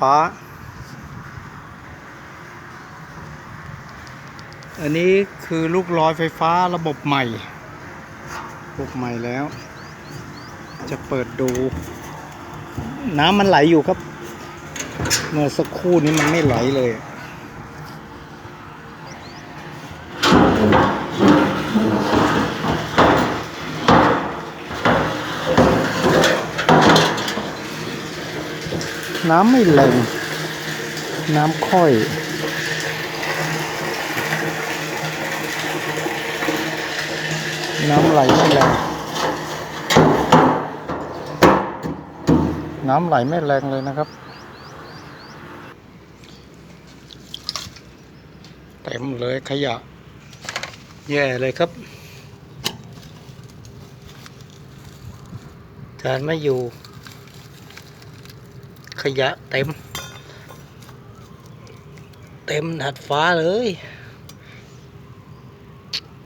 ฟ้า อันนี้คือลูกลอยไฟฟ้าระบบใหม่ ระบบใหม่แล้ว จะเปิดดู น้ำมันไหลอยู่ครับ เมื่อสักครู่นี้มันไม่ไหลเลย น้ำไม่แรง น้ำค่อยน้ำไหลไม่แรง น้ำไหลไม่แรงเลยนะครับ เต็มเลยขยะ แย่เลยครับ การไม่อยู่ ขยะเต็ม เต็มหัดฟ้าเลย